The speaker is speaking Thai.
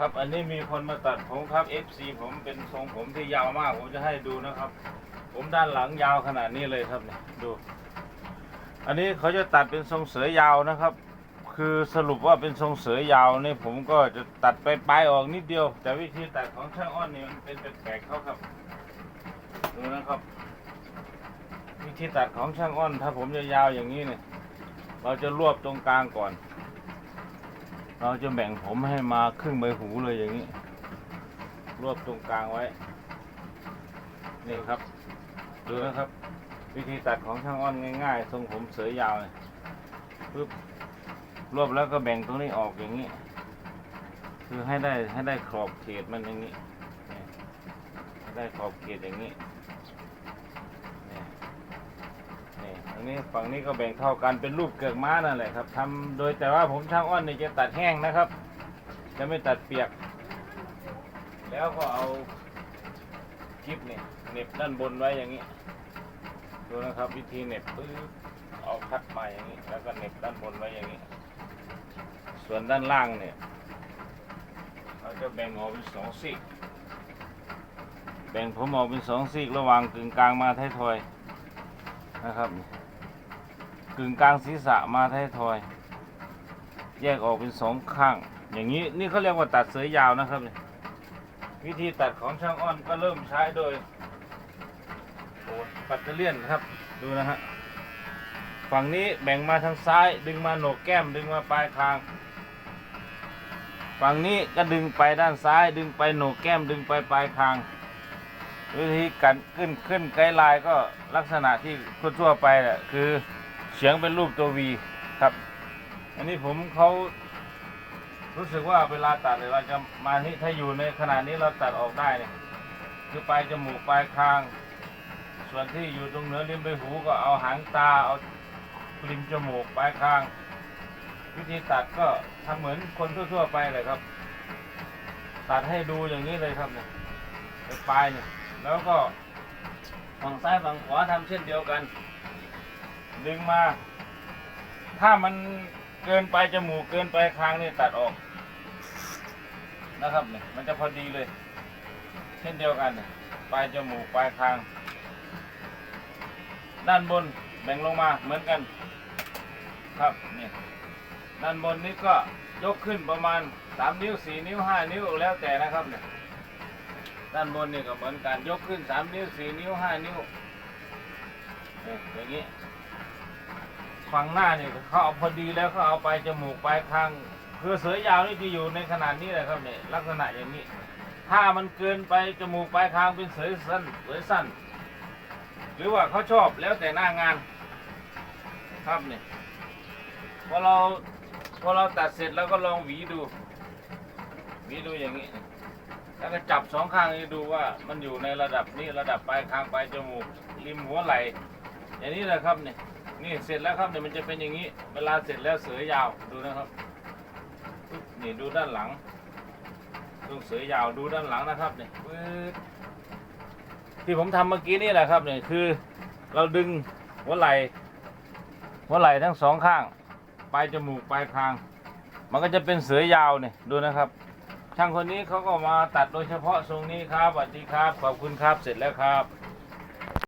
ครับ อันนี้มีคนมาตัดผมครับ FC ผมเป็นทรงผมที่ยาวมาก ผมจะให้ดูนะครับ ผมด้านหลังยาวขนาดนี้เลยครับเนี่ยดู อันนี้เขาจะตัดเป็นทรงเสือยาวนะครับ คือสรุปว่าเป็นทรงเสือยาวนี่ผมก็จะตัดไปปลายออกนิดเดียว แต่วิธีตัดของช่างอ้อนนี่มันเป็นแปลกๆเขาครับดูนะครับ วิธีตัดของช่างอ้อน ถ้าผมจะยาวอย่างนี้เนี่ยเราจะรวบตรงกลางก่อน เราจะแบ่งผมให้มาครึ่งใบหูเลยอย่างนี้ รวบตรงกลางไว้ นี่ครับ ดูนะครับ วิธีตัดของช่างอ้อนง่ายๆ ทรงผมเสือยาวเนี่ยปึ๊บรวบแล้วก็แบ่งตรงนี้ออกอย่างนี้ คือให้ได้ให้ได้ขอบเขตมันอย่างนี้ ได้ขอบเขตอย่างนี้ นี้ฝั่งนี้ก็แบ่งเท่ากันเป็นรูปเกือกม้านั่นแหละครับทำโดยแต่ว่าผมช่างอ้อนนี่จะตัดแห้งนะครับ จะไม่ตัดเปียก แล้วก็เอาคลิปนี่ยเหน็บด้านบนไว้อย่างนี้ดูนะครับวิธีเหน็บปึ๊บเอาคัดมาอย่างนี้ แล้วก็เหน็บด้านบนไว้อย่างนี้ ส่วนด้านล่างเนี่ยเราจะแบ่งออกเป็นสองซีกแบ่งผมออกเป็นสองซีกระหว่างกึ่งกลางมาท้ายทอยนะครับ กึ่งกลางศีรษะมาท้ายทอย แยกออกเป็นสองข้าง อย่างนี้นี่เขาเรียกว่าตัดเสือยาวนะครับ วิธีตัดของช่างอ้อนก็เริ่มใช้โดยโอ้ปัตเตอร์เลียนครับดูนะฮะฝั่งนี้แบ่งมาทางซ้าย ดึงมาโหนกแก้มดึงมาปลายคาง ฝั่งนี้ก็ดึงไปด้านซ้าย ดึงไปโหนกแก้มดึงไปปลายคาง วิธีการขึ้นขึ้นไกด์ไลน์ก็ลักษณะที่ทั่วๆไปแหละคือ เฉียงเป็นรูปตัววีครับ อันนี้ผมเขารู้สึกว่าเวลาตัดเนี่ยเราจะมาที่ถ้าอยู่ในขนาดนี้เราตัดออกได้เนี่ยคือปลายจมูกปลายคาง ส่วนที่อยู่ตรงเหนือริมใบหูก็เอาหางตาเอาริมจมูกปลายคาง วิธีตัดก็ทำเหมือนคนทั่วๆไปเลยครับ ตัดให้ดูอย่างนี้เลยครับเนี่ยปลายเนี่ยแล้วก็ฝั่งซ้ายฝั่งขวาทำเช่นเดียวกัน ดึงมา ถ้ามันเกินไปจมูกเกินไปคางนี่ตัดออก นะครับเนี่ยมันจะพอดีเลย เช่นเดียวกันปลายจมูกปลายคาง ด้านบนแบ่งลงมาเหมือนกัน ครับเนี่ยด้านบนนี้ก็ยกขึ้นประมาณสามนิ้วสี่นิ้วห้านิ้วแล้วแต่นะครับเนี่ยด้านบนนี่ก็เหมือนกันยกขึ้นสามนิ้วสี่นิ้วห้านิ้วอย่างนี้ ฝั่งหน้าเนี่ยเขาเอาพอดีแล้วเขาเอาไปจมูกปลายคางคือเสือยาวนี่จะอยู่ในขนาดนี้แหละครับเนี่ยลักษณะอย่างนี้ ถ้ามันเกินไปจมูกปลายคางเป็นเสือสั้นเสือสั้น หรือว่าเขาชอบแล้วแต่หน้างาน ครับเนี่ยพอเราพอเราตัดเสร็จแล้วก็ลองหวีดูหวีดูอย่างนี้แล้วก็จับสองข้างนี้ดูว่ามันอยู่ในระดับนี้ระดับปลายคางปลายจมูกริมหัวไหล่อย่างนี้แหละครับเนี่ย นี่เสร็จแล้วครับเนี่ยวมันจะเป็นอย่างนี้ เวลาเสร็จแล้วเสือยาวดูนะครับนี่ดูด้านหลังตรงเสือยาวดูด้านหลังนะครับเนี่ยที่ผมทำเมื่อกี้นี่แหละครับเนี่ยคือ เราดึงหัวไหล่หัวไหล่ทั้งสองข้างปลายจมูกปลายคาง มันก็จะเป็นเสือยาวเนี่ยดูนะครับ ช่างคนนี้เขาก็มาตัดโดยเฉพาะทรงนี้ครับสวัสดีครับขอบคุณครับเสร็จแล้วครับ